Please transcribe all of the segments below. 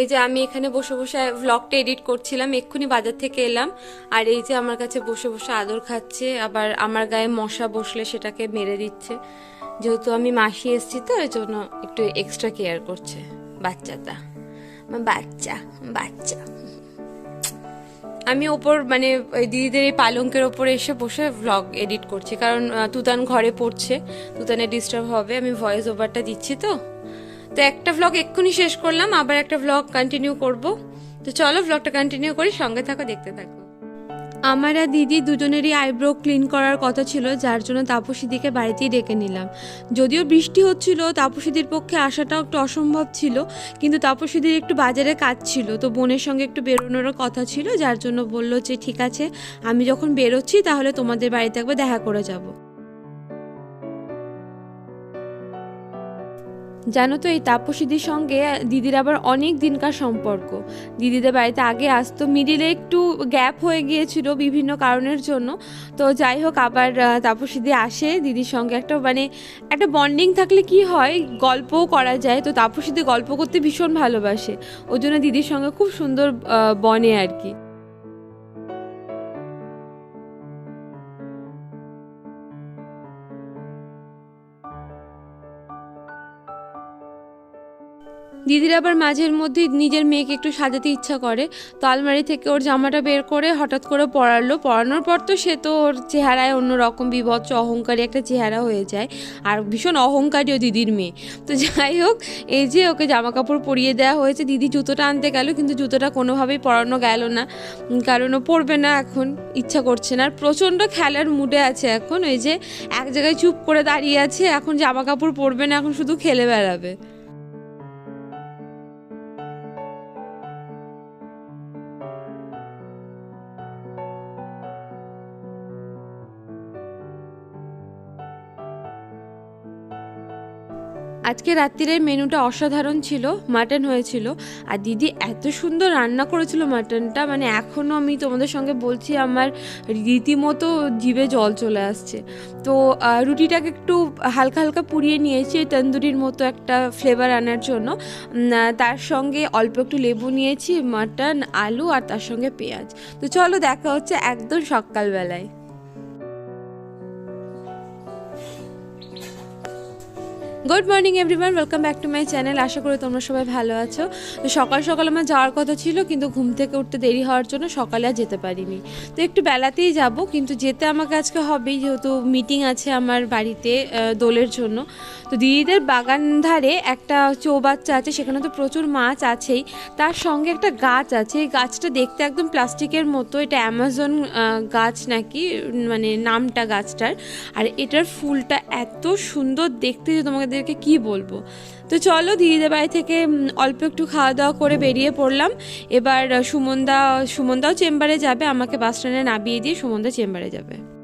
এই যে আমি এখানে বসে বসে ভ্লগটা এডিট করছিলাম, এক্ষুনি বাজার থেকে এলাম। আর এই যে আমার কাছে বসে বসে আদর খাচ্ছে, আবার আমার গায়ে মশা বসলে সেটাকে মেরে দিচ্ছে। যেহেতু আমি মাসি এসেছি তো, এই জন্য একটু এক্সট্রা কেয়ার করছে বাচ্চাটা। আমার বাচ্চা বাচ্চা। আমি ওপর মানে দিদিদের এই পালঙ্কের ওপরে এসে বসে ভ্লগ এডিট করছি। কারণ তুতান ঘরে পড়ছে তুতানে ডিস্টার্ব হবে। আমি ভয়েস ওভারটা দিচ্ছি তো। তো একটা ভ্লগ এক্ষুনি শেষ করলাম, আবার একটা ভ্লগ কন্টিনিউ করব। তো চলো ভ্লগটা কন্টিনিউ করি, সঙ্গে থাকো, দেখতে থাকো। আমার আর দিদি দুজনেরই আইব্রো ক্লিন করার কথা ছিল, যার জন্য তাপসীদিকে বাড়িতেই ডেকে নিলাম। যদিও বৃষ্টি হচ্ছিল, তাপসীদির পক্ষে আসাটাও একটু অসম্ভব ছিল, কিন্তু তাপসীদির একটু বাজারে কাজ ছিল, তো বোনের সঙ্গে একটু বেরোনোরও কথা ছিল, যার জন্য বলল যে, ঠিক আছে, আমি যখন বেরোচ্ছি, তাহলে তোমাদের বাড়িতে একবার দেখা করে যাব। জানো তো, এই তাপসীদির সঙ্গে দিদির আবার অনেক দিনকার সম্পর্ক। দিদিদের বাড়িতে আগে আসতো মিডিলে একটু গ্যাপ হয়ে গিয়েছিল বিভিন্ন কারণের জন্য। তো যাই হোক, আবার তাপসীদি আসে দিদির সঙ্গে একটা মানে একটা বন্ডিং থাকলে কি হয়, গল্পও করা যায়। তো তাপসীদি গল্প করতে ভীষণ ভালোবাসে। ওই জন্য দিদির সঙ্গে খুব সুন্দর বনে আর কি। দিদির আবার মাঝের মধ্যে নিজের মেয়েকে একটু সাজাতে ইচ্ছা করে। তো আলমারি থেকে ওর জামাটা বের করে হঠাৎ করে পরালো। পরানোর পর তো সে তো ওর চেহারায় অন্যরকম বিভৎস, অহংকারী একটা চেহারা হয়ে যায়। আর ভীষণ অহংকারীও দিদির মেয়ে। তো যাই হোক, এই যে ওকে জামা কাপড় পরিয়ে দেওয়া হয়েছে, দিদি জুতোটা আনতে গেল, কিন্তু জুতোটা কোনোভাবেই পরানো গেল না। কারণ ও পরবে না এখন, ইচ্ছা করছে না। আর প্রচণ্ড খেলার মুডে আছে এখন। ওই যে এক জায়গায় চুপ করে দাঁড়িয়ে আছে, এখন জামা কাপড় পরবে না, এখন শুধু খেলে বেড়াবে। আজকে রাত্রিরের মেনুটা অসাধারণ ছিল মাটন হয়েছিল। আর দিদি এত সুন্দর রান্না করেছিল মাটনটা মানে এখনও আমি তোমাদের সঙ্গে বলছি আমার রীতিমতো জিভে জল চলে আসছে। তো রুটিটাকে একটু হালকা হালকা পুড়িয়ে নিয়েছি তন্দুরির মতো একটা ফ্লেভার আনার জন্য। তার সঙ্গে অল্প একটু লেবু নিয়েছি মাটন আলু আর তার সঙ্গে পেঁয়াজ। তো চলো দেখা হচ্ছে একদম সকালবেলায়। Good morning everyone welcome back to my channel আশা করি তোমরা সবাই ভালো আছো। তো সকাল সকাল আমার যাওয়ার কথা ছিল, কিন্তু ঘুম থেকে উঠতে দেরি হওয়ার জন্য সকালে আর যেতে পারিনি। তো একটু বেলাতেই যাব, কিন্তু যেতে আমাকে আজকে হবেই, যেহেতু মিটিং আছে আমার বাড়িতে দোলের জন্য। তো দিদিদের বাগান ধারে একটা চৌবাচ্চা আছে, সেখানে তো প্রচুর মাছ আছেই। তার সঙ্গে একটা গাছ আছে, এই গাছটা দেখতে একদম প্লাস্টিকের মতো। এটা অ্যামাজন গাছ নাকি মানে নামটা গাছটার। আর এটার ফুলটা এত সুন্দর দেখতে যে তোমাদেরকে কি বলব? তো চলো দিদিদের বাড়ি থেকে অল্প একটু খাওয়া দাওয়া করে বেরিয়ে পড়লাম। এবার, সুমনদা, সুমনদাও চেম্বারে যাবে, আমাকে বাস স্ট্যান্ডে নামিয়ে দিয়ে সুমনদা চেম্বারে যাবে।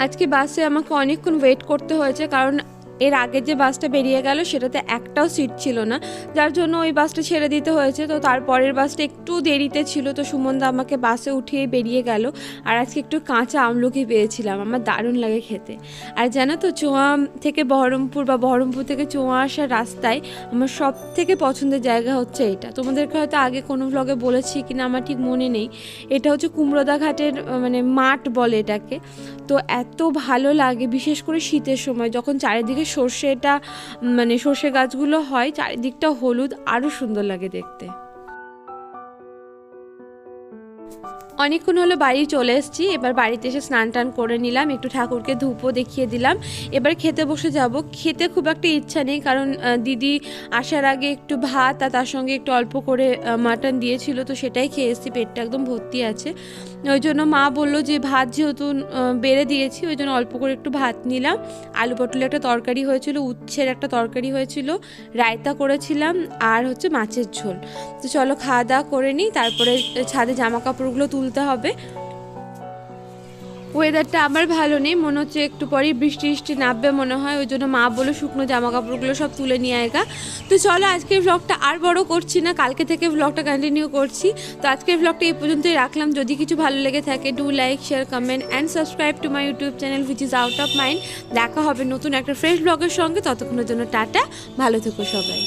আজকে বাসে আমাকে অনেকক্ষণ ওয়েট করতে হয়েছে কারণ এর আগে যে বাসটা বেরিয়ে গেল, সেটাতে একটাও সিট ছিল না। যার জন্য ওই বাসটা ছেড়ে দিতে হয়েছে। তো তারপরের বাসটা একটু দেরিতে ছিল। তো সুমনদা আমাকে বাসে উঠিয়ে বেরিয়ে গেল। আর আজকে একটু কাঁচা আমলকি পেয়েছিলাম। আমার দারুণ লাগে খেতে। আর জানো তো, চোয়া থেকে বহরমপুর বা বহরমপুর থেকে চোয়া আসার রাস্তায় আমার সব থেকে পছন্দের জায়গা হচ্ছে এটা। তোমাদেরকে হয়তো আগে কোনো ভ্লগে বলেছি কিনা আমার ঠিক মনে নেই। এটা হচ্ছে কুমড়োদা ঘাটের মানে মাঠ বলে এটাকে। তো এত ভালো লাগে, বিশেষ করে শীতের সময়। যখন চারিদিকে সর্ষেটা মানে সর্ষে গাছগুলো হয় চারিদিকটা হলুদ আরও সুন্দর লাগে দেখতে। অনেকক্ষণ হলো বাড়ি চলে এসেছি, এবার বাড়িতে এসে স্নান টান করে নিলাম, একটু ঠাকুরকে ধূপও দেখিয়ে দিলাম। এবার খেতে বসে যাব। খেতে খুব একটা ইচ্ছা নেই, কারণ দিদি আসার আগে একটু ভাত আর তার সঙ্গে একটু অল্প করে মাটন দিয়েছিল, তো সেটাই খেয়ে এসেছি, পেটটা একদম ভর্তি আছে। ওই জন্য মা বলল যে ভাত যেহেতু বেড়ে দিয়েছি, ওই জন্য অল্প করে একটু ভাত নিলাম। আলু পটলের একটা তরকারি হয়েছিল, উচ্ছের একটা তরকারি হয়েছিল, রায়তা করেছিলাম, আর হচ্ছে মাছের ঝোল। তো চলো খাওয়া দাওয়া করে নিই, তারপরে ছাদে জামা কাপড়গুলো তুলতে হবে। ওয়েদারটা আমার ভালো নেই, মনে হচ্ছে একটু পরেই বৃষ্টি বৃষ্টি নামবে মনে হয়, ওই জন্য মা বলে শুকনো জামা কাপড়গুলো সব তুলে নিয়ে আয়গা তো চলো আজকের ব্লগটা আর বড় করছি না, কালকে থেকে ব্লগটা কন্টিনিউ করছি। তো আজকের ব্লগটা এই পর্যন্তই রাখলাম। যদি কিছু ভালো লেগে থাকে do like share comment and subscribe to my YouTube channel which is out of mind দেখা হবে নতুন একটা ফ্রেশ ব্লগের সঙ্গে। ততক্ষণের জন্য টাটা। ভালো থেকো সবাই।